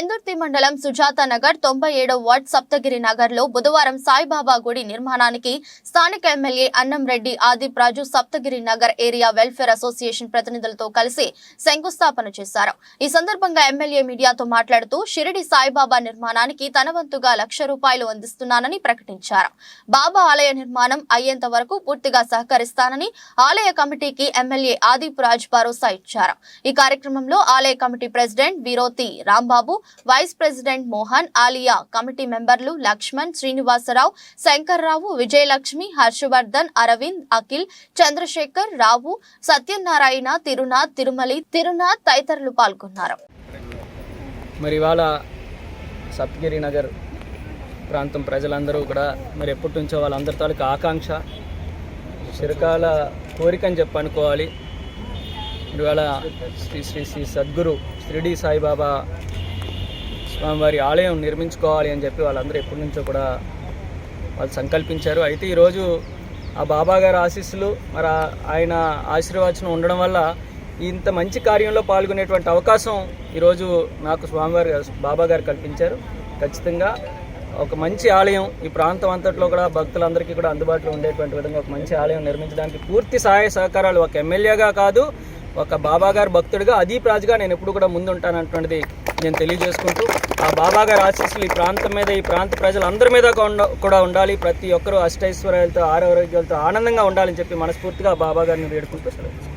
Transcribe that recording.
పెందుర్తి మండలం సుజాత నగర్ తొంభై ఏడో వార్డ్ సప్తగిరి నగర్లో బుధవారం సాయిబాబా గుడి నిర్మాణానికి స్థానిక MLA Annam Reddy Adipraju Saptagiri Nagar area welfare association ప్రతినిధులతో కలిసి శంకుస్థాపన చేశారు. ఈ సందర్భంగా ఎమ్మెల్యే మీడియాతో మాట్లాడుతూ షిరిడి సాయిబాబా నిర్మాణానికి తన వంతుగా లక్ష రూపాయలు అందిస్తున్నానని ప్రకటించారు. బాబా ఆలయ నిర్మాణం అయ్యేంత వరకు పూర్తిగా సహకరిస్తానని ఆలయ కమిటీకి ఎమ్మెల్యే ఆదిప్రాజ్ భరోసా ఇచ్చారు. ఈ కార్యక్రమంలో ఆలయ committee president Viroti Rambabu vice president Mohan Aliya committee మెంబర్లు లక్ష్మణ్ శ్రీనివాసరావు శంకర్రావు విజయలక్ష్మి హర్షవర్ధన్ అరవింద్ అఖిల్ చంద్రశేఖర్ రావు సత్యనారాయణ తిరునాథ్ తిరుమలి తిరునాథ్ తదితరులు పాల్గొన్నారు. మరి ఇవాళ సప్తగిరి నగర్ ప్రాంతం ప్రజలందరూ కూడా మరి ఎప్పటి నుంచో వాళ్ళందరి తాలూకు ఆకాంక్ష చిరకాల కోరిక అని చెప్పి అనుకోవాలి. ఇవాళ శ్రీ శ్రీ శ్రీ సద్గురు షిరిడి సాయిబాబా స్వామివారి ఆలయం నిర్మించుకోవాలి అని చెప్పి వాళ్ళందరూ ఎప్పటి నుంచో కూడా వాళ్ళు సంకల్పించారు. అయితే ఈరోజు ఆ బాబా గారి ఆశీస్సులు మరి ఆయన ఆశీర్వచనం ఉండడం వల్ల ఇంత మంచి కార్యంలో పాల్గొనేటువంటి అవకాశం ఈరోజు నాకు స్వామివారి బాబా గారు కల్పించారు. ఖచ్చితంగా ఒక మంచి ఆలయం ఈ ప్రాంతం అంతట్లో కూడా భక్తులందరికీ కూడా అందుబాటులో ఉండేటువంటి విధంగా ఒక మంచి ఆలయం నిర్మించడానికి పూర్తి సహాయ సహకారాలు ఒక ఎమ్మెల్యేగా కాదు ఒక బాబాగారు భక్తుడిగా అదీప్ రాజుగా నేను ఎప్పుడు కూడా ముందుంటానటువంటిది నేను తెలియజేసుకుంటూ ఆ బాబా గారి ఆశీస్సులు ఈ ప్రాంతం మీద ఈ ప్రాంత ప్రజలందరి మీద కూడా ఉండాలి. ప్రతి ఒక్కరూ అష్టైశ్వర్యాలతో ఆరోగ్యాలతో ఆనందంగా ఉండాలని చెప్పి మనస్ఫూర్తిగా ఆ బాబా గారిని వేడుకుంటూ సెలవు